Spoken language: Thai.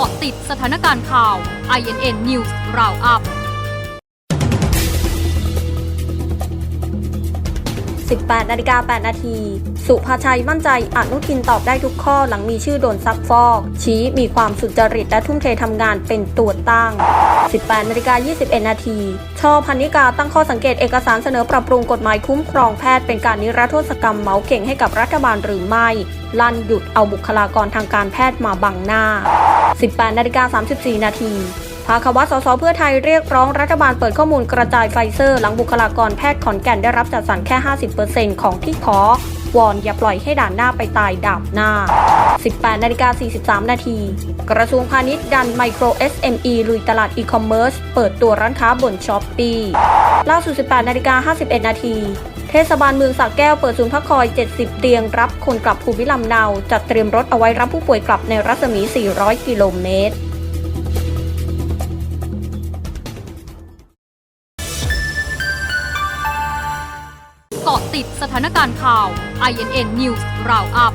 าะติดสถานการณ์ข่าว INN News Roundup 18นาฬิกา8นาที สุภาชัยมั่นใจอนุทินตอบได้ทุกข้อหลังมีชื่อโดนซักฟอก ชี้มีความสุจริตและทุ่มเททำงานเป็นตัวตั้ง 18นาฬิกา21 นาทีชอพันนิกาตั้งข้อสังเกตเอกสารเสนอปรับปรุงกฎหมายคุ้มครองแพทย์เป็นการนิรโทษกรรมเหมาเก่งให้กับรัฐบาลหรือไม่ ลั่นหยุดเอาบุคลากรทางการแพทย์มาบังหน้า 18นาฬิกา34 นาทีภาควัตสสเพื่อไทยเรียกร้องรัฐบาลเปิดข้อมูลกระจายไฟเซอร์ หลังบุคลากรแพทย์ขอนแก่นได้รับจัดสรรแค่ 50%ของที่ขอ วอนอย่าปล่อยให้ด่านหน้าไปตายดาบหน้า 18นาฬิกา43 นาทีกระทรวงพาณิชย์ดันไมโคร SME ลุยตลาดอีคอมเมิร์ซเปิดตัวร้านค้าบนช้อปปี ล่าสุด 18นาฬิกา51 นาที เทศบาลเมืองสระแก้วเปิดศูนย์พักคอย 70 เตียงรับคนกลับภูมิลำเนา จัดเตรียมรถเอาไว้รับผู้ป่วยกลับในรัศมี 400 กิโลเมตรเกาะติดสถานการณ์ข่าว INN News Roundup